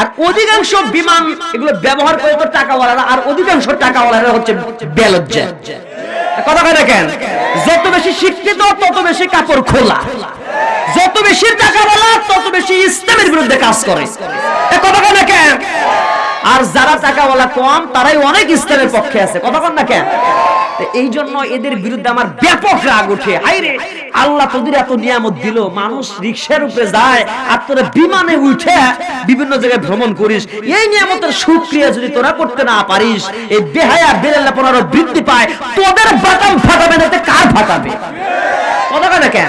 আর অধিকাংশ বিমান এগুলো ব্যবহার করে তো টাকাওয়ালারা আর অধিকাংশ টাকাওয়ালারা হচ্ছে বেলজ্জা। কথা কয় দেখেন যত বেশি শিক্ষিত তত বেশি কাপড় খোলা। যত বেশি টাকাওয়ালা তত বেশি ইসলামের বিরুদ্ধে কাজ করে। কথা কয় দেখেন আর যারা টাকাওয়ালা কম তারাই অনেক ইসলামের পক্ষে আছে। কথা কন না কেন এই জন্য এদের বিরুদ্ধে আমার ব্যাপক রাগ উঠে। আইরে আল্লাহ তোদের এত নিয়ামত দিল মানুষ রিক্সার উপরে যায় আর তোরা বিমানে উঠে বিভিন্ন জায়গায় ভ্রমণ করিস। এই নিয়ামতের সুক্রিয়া যদি তোরা করতে না পারিস এই বেহায়া বেরেল্লা পনেরো বৃদ্ধি পায় তোদের বাতাম ফাটাবে না কার ফাটাবে? কথা কেন?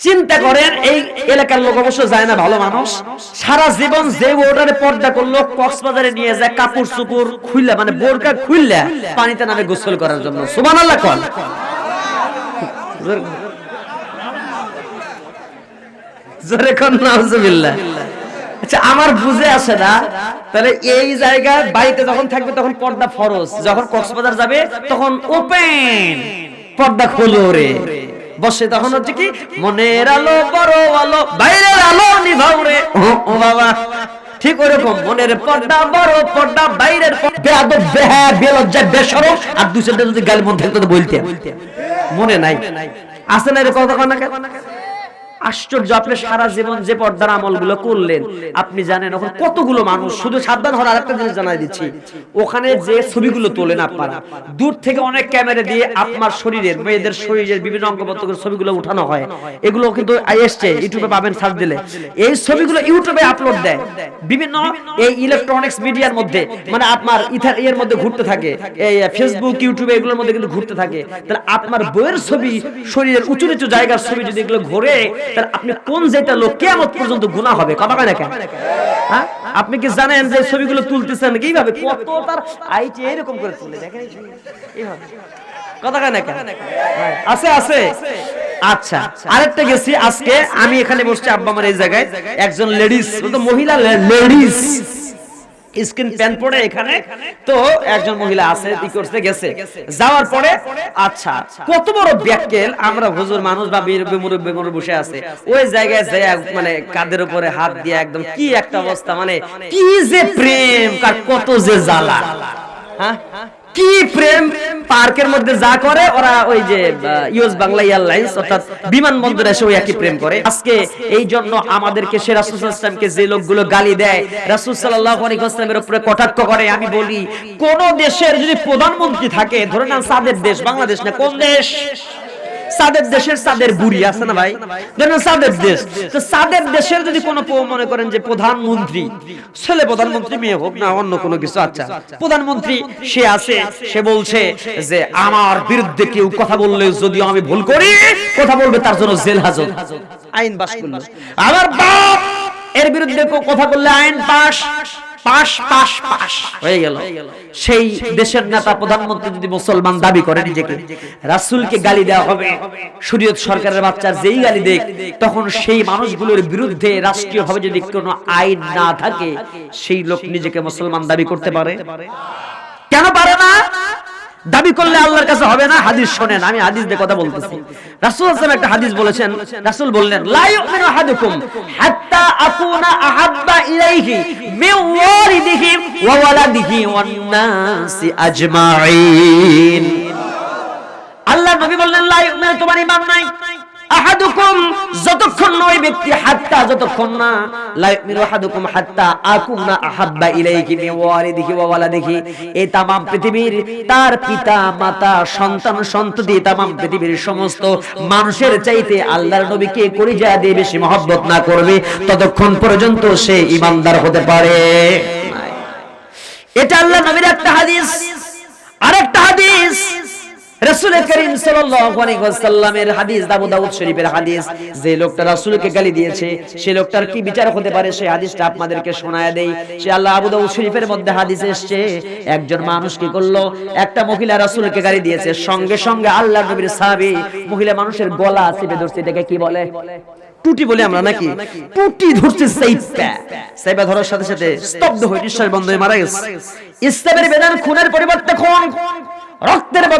চিন্তা করেন, এই এলাকার লোক অবশ্য যায় না, ভালো মানুষ। সারা জীবন যে ওটারে পর্দা করল, কক্সবাজারে নিয়ে যায়, কাপড় চুপুর খুললা মানে বোরকা খুললা পানিতে নামে গোসল করার জন্য। সুবান আল্লাহ কন। জোরে কন, নাউজুবিল্লাহ। আচ্ছা আমার বুঝে আসে না, তাহলে এই জায়গায় বাড়িতে যখন থাকবে, তখন পর্দা ফরজ। যখন কক্সবাজার যাবে, তখন ওপেন পর্দা খোলো রে। বসে তখন হচ্ছে কি মনের আলো বড় আলো বাইরের আলো নিভাও রে। ও বাবা। ঠিক ওরকম মনের পর্দা বড় পর্দা বাইরের পর্দা। বেয়াদব বেহা বেলজ্জা বেশরম আর দুসেরটা যদি গালি মন থাকতো তো বলতে মনে নাই। আছে না রে কথা কনা? আশ্চর্য, আপনি সারা জীবন যে পর্দার আমলগুলো করলেন, আপনি জানেন ওখানে কতগুলো মানুষ, শুধু সাবধান হওয়ার আরেকটা জিনিস জানাই দিচ্ছি। ওখানে যে ছবিগুলো তোলেন আপনারা, দূর থেকে অনেক ক্যামেরা দিয়ে আপনার শরীরের, মেয়েদের শরীরের বিভিন্ন অঙ্গ প্রত্যঙ্গের ছবিগুলো উঠানো হয়। এগুলো কিন্তু এসছে, ইউটিউবে পাবেন সার্চ দিলে। এই ছবিগুলো ইউটিউবে আপলোড দেয়। বিভিন্ন এই ইলেকট্রনিক্স মিডিয়ার মধ্যে মানে আপনার ইথার এর মধ্যে ঘুরতে থাকে। এই ফেসবুক ইউটিউবে এগুলোর মধ্যে কিন্তু ঘুরতে থাকে। তাহলে আপনার বইয়ের ছবি শরীরের উঁচু নিচু জায়গার ছবি যদি এগুলো ঘোরে তাহলে আপনি কোন লোক? কেমন পর্যন্ত গুণা হবে কেন? হ্যাঁ? আপনি কি জানেন যে ছবিগুলো তুলতেছেন কীভাবে কত তার আইটি এরকম করে তুলে, দেখেন এইভাবে। আচ্ছা আরেকটা গেছি আজকে। আমি এখানে বসছি আব্বা এই জায়গায়। একজন লেডিস মহিলা লেডিস স্কিন প্যান্ট পরে এখানে। তো একজন মহিলা আছে কি করতে গেছে? যাওয়ার পরে আচ্ছা কত বড় ব্যাককেল? আমরা হুজুর মানুষ বা মুরব্বী মুরব্বী বসে আছে। ওই জায়গায় যায় মানে কাদের উপরে হাত দিয়ে একদম কি একটা অবস্থা? মানে কি যে প্রেম? কার কত যে জ্বালা? হ্যাঁ? কি প্রেম পার্কের মধ্যে যা করে, ওরা ওই যে ইউএস বাংলা এয়ারলাইন্স, অর্থাৎ বিমানবন্দরে এসে ওই একই প্রেম করে। আজকে এই জন্য আমাদেরকে সে রাসূল ওয়াসাল্লামকে যে লোকগুলো গালি দেয়, রাসূল সাল্লাল্লাহু আলাইহি ওয়াসাল্লামের উপরে কটাক্ষ করে, আমি বলি, কোন দেশের যদি প্রধানমন্ত্রী থাকে, ধরে নেন সাদের দেশ, বাংলাদেশ না, কোন দেশ? সাদের দেশের সাদের বুড়ি আছে না ভাই? ধরেন সাদের দেশ? তো সাদের দেশের যদি কোনো মনে করেন যে প্রধানমন্ত্রী ছেলে প্রধানমন্ত্রী মেয়ে হোক না অন্য কোনো কিছু আচ্ছা। প্রধানমন্ত্রী সে আছে সে বলছে যে আমার বিরুদ্ধে কেউ কথা বললে যদি আমি ভুল করি কথা বলবে তার জন্য জেল হাজত। আইন পাস করল। আমার বাপ এর বিরুদ্ধে কেউ কথা বললে আইন পাস পাশ পাশ পাশ। হয়ে গেল। সেই দেশের নেতা প্রধানমন্ত্রী যদি মুসলমান দাবি করে নিজেকে, রাসুলকে গালি দেওয়া হবে, শরীয়ত সরকারের বাচ্চার যেই গালি দেখ তখন সেই মানুষগুলোর বিরুদ্ধে রাষ্ট্রীয়ভাবে যদি কোনো আইন না থাকে, সেই লোক নিজেকে মুসলমান দাবি করতে পারে। কেন পারে? দাবি করলে আল্লাহর কাছে হবে না? হাদিস শোনেন আমি হাদিস দিয়ে কথা বলতেছি। রাসূল সাল্লাল্লাহু একটা হাদিস বলেছেন রাসূল বললেন লা ইউমিনু আহাদুকুম হাত্তা আকুনা আহাব্বা ইলাইহি মিন ওয়ালিদিহি ওয়া ওয়ালাদিহি ওয়ান নাসি আজমাইন আল্লাহ নবী বললেন লা ইউমিনু তোমার ঈমান নাই। আহাদুকুম, যতক্ষণ না ওই ব্যক্তি হাত্তা, যতক্ষণ না লা ইউমিনু আহাদুকুম হাত্তা আকুনা আহাব্বা ইলাইহি মিন ওয়ালিদিহি ওয়া ওয়ালাদিহি। এই পৃথিবীর তার পিতা, মাতা, সন্তান, সন্ততি পৃথিবীর সমস্ত মানুষের চাইতে আল্লাহর নবীকে কলিজা দিয়ে বেশি মহব্বত না করবে, ততক্ষণ পর্যন্ত সে ইমানদার হতে পারে এটা আল্লাহ নবীর একটা হাদিস। আরেকটা হাদিস। রাসূল করিম সাল্লাল্লাহু আলাইহি ওয়াসাল্লামের হাদিস আবু দাউদ শরীফের হাদিস, যে লোকটা রাসূলকে গালি দিয়েছে, সে লোকটার কি বিচার হতে পারে? সেই হাদিসটা আপনাদেরকে শোনায় দেই। সে আল্লাহ আবু দাউদ শরীফের মধ্যে হাদিস এসেছে, একজন মানুষ কি করল? একটা মহিলা রাসূলকে গালি দিয়েছে, সঙ্গে সঙ্গে আল্লাহ নবীর সাহাবী মহিলা মানুষের গলা চেপে ধরছে, এটাকে কি বলে? টুটি বলে আমরা নাকি? টুটি ধরছে সাইপা সাইপা ধরার সাথে সাথে স্তব্ধ হয়ে নিঃশ্বাস বন্ধ হয়ে মারা গেছে। ইসলামের বিধান খুনের পরিবর্তে খুন।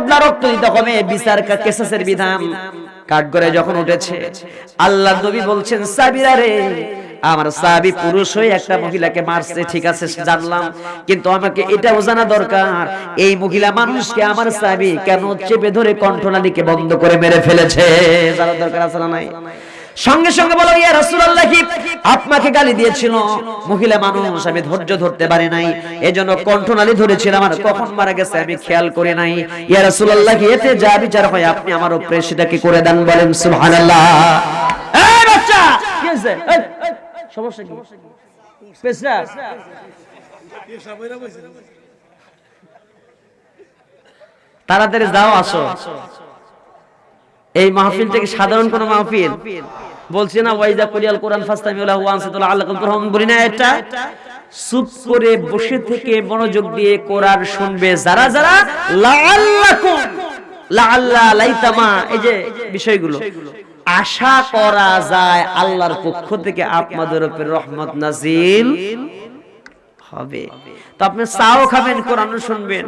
বদলা রক্ত দিতে হবে বিচার কেসাসের বিধান। যখন উঠেছে আল্লাহ নবী বলছেন, সাবিরা রে, আমার পুরুষ হয়ে একটা মহিলাকে মারছে, ঠিক আছে, জানলাম, কিন্তু আমাকে এটাও জানা দরকার, এই মহিলা মানুষকে আমার কেন চেপে ধরে কণ্ঠনালীকে বন্ধ করে মেরে ফেলেছে? জানা দরকার নাই? সঙ্গে সঙ্গে বলো, ইয়া রাসূলুল্লাহ, কি আপনাকে গালি দিয়েছিল? মহিলা মানুষ, আমি ধৈর্য ধরতে পারি নাই। এজন্য কণ্ঠনালী ধরেছিলাম আর কখন মারা গেছে আমি খেয়াল করে নাই। ইয়া রাসূলুল্লাহ, কি এতে যা বিচার হয় আপনি আমার উপরে সেটা কি করে দেন বলেন, সুবহানাল্লাহ। এই বাচ্চা, কি হইছে সমস্যা কি? পেছরা তাড়াতাড়ি যাও, আসো। এই মাহফিল থেকে সাধারণ কোন মাহফিল? বলছি না ওয়াইদা কুরিয়াল কোরআন ফাস্তামিউলা ওয়া আনসাতুল্লাহ আল্লাকুম তুরহামুন বলি না এটা? চুপ করে বসে থেকে মনোযোগ দিয়ে কোরআন শুনবে যারা যারা। লাআল্লাকুম। লাআল্লা লাইতামা। এই যে বিষয়গুলো। আশা করা যায় আল্লাহর পক্ষ থেকে আপনাদের উপর রহমত নাজিল হবে। তো আপনি চাও খাবেন কোরআন শুনবেন।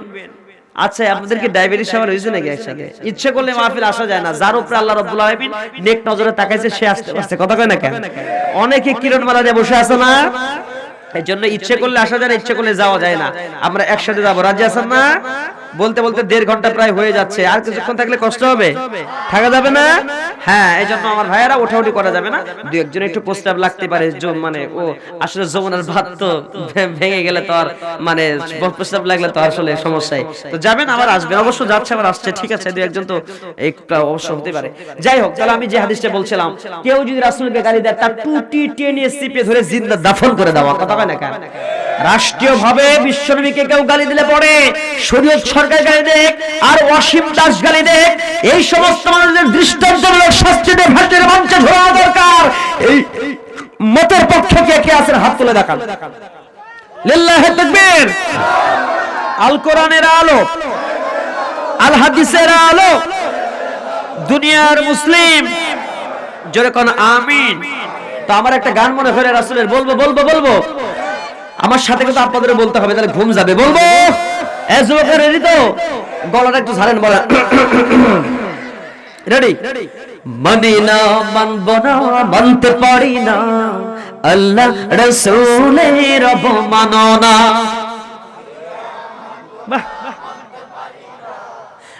আচ্ছা আপনাদেরকে ডায়াবেটিস হওয়ার হয়েছে নাকি একসাথে? ইচ্ছে করলে মাহফিল আসা যায় না। যার উপরে আল্লাহ রব্বুল আলামিন নেক নজরে তাকাইছে সে আসতে পারছে কথা কয় না কেন? অনেকে কিরণ মালা দিয়ে বসে আছে না? এই জন্য ইচ্ছে করলে আসা যায় না ইচ্ছে করলে যাওয়া যায় না। আমরা একসাথে যাব। রাজি আছেন না। বলতে বলতে দেড় ঘণ্টা প্রায় হয়ে যাচ্ছে। আর কিছুক্ষণ থাকলে কষ্ট হবে। থাকা যাবে না? হ্যাঁ এই জন্য আমার ভাইয়েরা ওঠাউঠি করা যাবে না? দু একজন একটু প্রস্তাব লাগতে পারে মানে ও আসলে যমুনার ভাত তো ভেঙে গেলে তো আর মানে প্রস্তাব লাগলে তো আসলে সমস্যাই। তো যাবেন আবার আসবেন অবশ্য যাচ্ছে আবার আসছে। ঠিক আছে দু একজন তো একটা অবশ্য হতে পারে। যাই হোক তাহলে আমি যে হাদিসটা বলছিলাম কেউ যদি রাসূলকে গালি দেয় তার টুটি টেনে চিপে ধরে জিন্দা দাফন করে দেওয়া। কথা হয় না কেন? রাষ্ট্রীয়ভাবে বিশ্বনবীকে কেউ গালি দিলে পরে শরীয়ত আর অসীম দেখ। এই সমস্ত দৃষ্টান্তমূলক ভারতের মঞ্চে ধরা দরকার। এই মতের পক্ষে কে কে আছেন, হাত তুলে দেখান। আল কোরআনের আলো, আল হাদিসের আলো। দুনিয়ার মুসলিম, জোরে কোন, আমিন। তো আমার একটা গান মনে করে রাসূলের, বলব বলব বলব। আমার সাথে কিন্তু আপনাদের বলতে হবে, তাহলে ঘুম যাবে, বলব। এ যুবকের রেডি তো? গলাটা একটু ছাড়েন, বলেন। রেডি মানি না মানব না, মানতে পারি না। আল্লাহ রসুলের অবমাননা বাহ।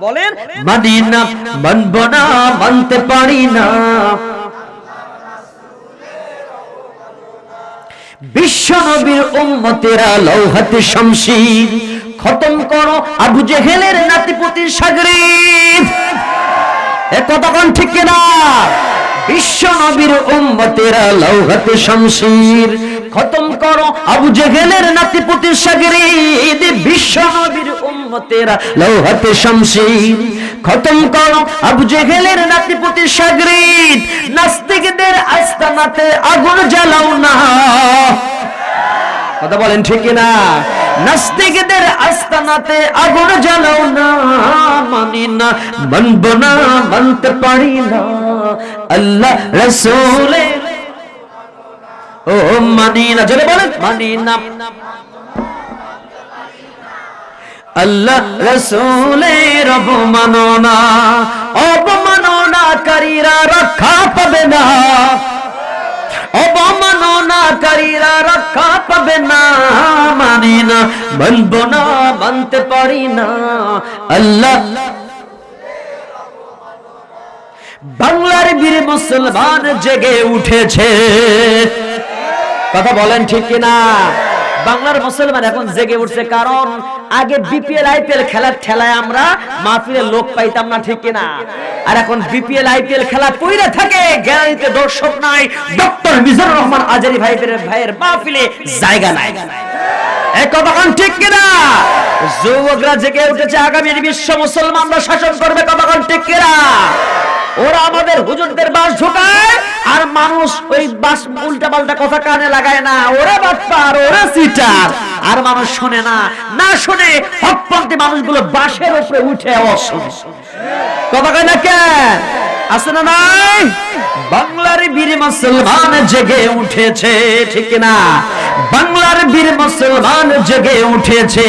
বলেন। মানি না মানব না মানতে পারি না। বিশ্ব নবীর উম্মতেরা লৌহাতে শমশির খতম করো আবু জেহেলের নাতিপুতির সাগরিদ এ কতক্ষণ ঠিক বিশ্ব নবীর উম্মতেরা লৌহাতে শমশির খতম করো আবু জেহেলের নাতিপুতির বিশ্ব নবীর উম্মতেরা লৌহাতে শমশির না। কথা বলেন ঠিক না নাস্তিকদের আস্তানাতে আগুন জ্বালাও না। মানি না, মানব না, মানতে পারি না। আল্লাহ রসুলের ও মানি না, জোরে বলেন, মানি না। আল্লাহ রসুলের অবমাননা, অবমাননাকারীরা রক্ষা পাবে না। অবমাননাকারীরা রক্ষা পাবে না, মানি না, মানব না, মানতে পারি না। আল্লাহ বাংলার বীর মুসলমান জেগে উঠেছে। কথা বলেন ঠিক কিনা? বাংলার মুসলমান এখন জেগে উঠছে কারণ আগে বিপিএল আইপিএল খেলার ঠেলায় আমরা মাহফিলে লোক পাইতাম না, ঠিক কিনা? আর এখন বিপিএল আইপিএল খেলা পইরা থাকে গ্যালারিতে দর্শক নাই, ডক্টর মিজানুর রহমান আজারি ভাইয়ের ভাইয়ের মাহফিলে জায়গা নাই। যুবকরা জেগে উঠেছে আগামীর বিশ্ব মুসলমানরা শাসন করবে কোন ঠিক কিনা? ওরা আমাদের হুজুরদের বাস ঢোকায়, আর মানুষ ওই বাস উল্টা পাল্টা কথা কানে লাগায় না। ওরা বাটপার ওরা সিটার। আর মানুষ শোনে না। না শুনে হকপন্থী মানুষগুলো বাসের উপরে উঠে অশুনে কথা কয় না কেন আছে না নাই? বাংলার বীর মুসলমান জেগে উঠেছে, ঠিক না? বাংলার বীর মুসলমান জেগে উঠেছে।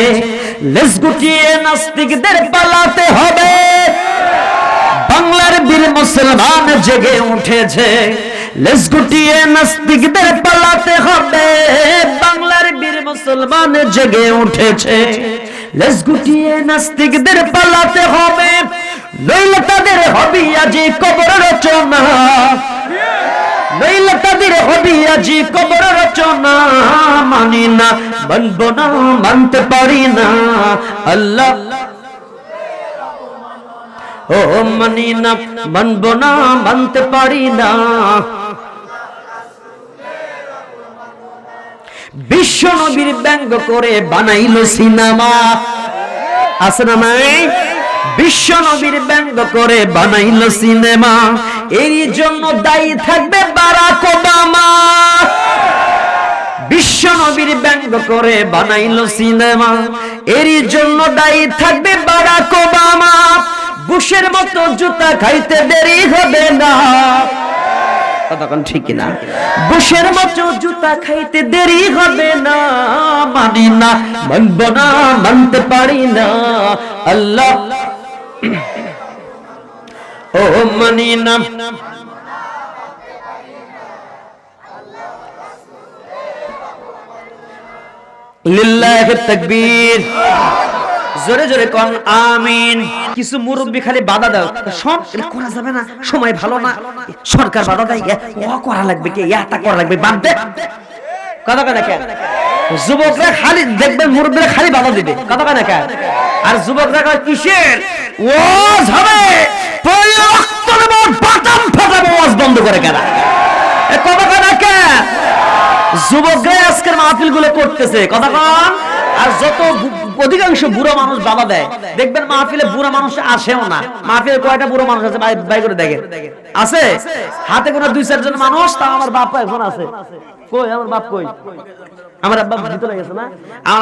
লেস গুটিয়ে নাস্তিকদের পালাতে হবে। বাংলার বীর মুসলমান জেগে উঠেছে। গুটিয়ে নাস্তিকদের পালাতে হবে। বাংলার বীর মুসলমান জেগে উঠেছে। গুটিয়ে নাস্তিকদের পালাতে হবে। নইলে তাদের হবি আজি কবর রচনা। নইলে তাদের হবি আজি কবর রচনা। মানি না, মানব না, মানতে পারি না। আল্লাহ ও মানি না মানব না, মানতে পারি না। বিশ্ব নবীর ব্যঙ্গ করে বানাইলো সিনেমা। আছে না নাই? বিশ্ব নবীর ব্যঙ্গ করে বানাইলো সিনেমা। এর জন্য দায়ী থাকবে বারাক ওবামা। বিশ্ব নবীর ব্যঙ্গ করে বানাইলো সিনেমা। এর জন্য দায়ী থাকবে বারাক ওবামা। বুশের মতো জুতা খাইতে দেরি হবে না। তখন ঠিক না বুশের মতো জুতা খাইতে দেরি হবে না। মানি না, মানব না, মানতে পারি না। আল্লাহ। ও মানি না। লিল্লাহি তাকবীর। জোরে জোরে কোন, আমিন। কিছু মুরব্বি খালি বাধা দাও। সব করা যাবে না, সময় ভালো না। সরকার বাধা দেয় ও করা লাগবে কি ইয়াটা করা লাগবে, বাদ দে। কথা কেন কেন যুবকরা খালি দেখবেন মুরব্বীরা খালি বাধা দিবে। কথা কেন কেন আর যুবকরা কয়, কিসের? ওয়াজ হবে। পরে রক্ত দেব বাটাম ফাটাবো, ওয়াজ বন্ধ করে কেন। কথা কেন কেন যুবকরাই আজকের মাহফিলগুলো করতেছে, কথা কন। আর যত অধিকাংশ বুড়ো মানুষ বাধা দেয়। দেখবেন মাহফিলে বুড়ো মানুষ আসেও না। মাহফিলে কয়টা বুড়ো মানুষ আছে? বাই করে দেখে আছে? হাতে কোনো দুই চারজন মানুষ, তা আমার বাপ এখন আছে। কই? আমার বাপ কই? আমার বাপ ভিতরে গেছে না? আমার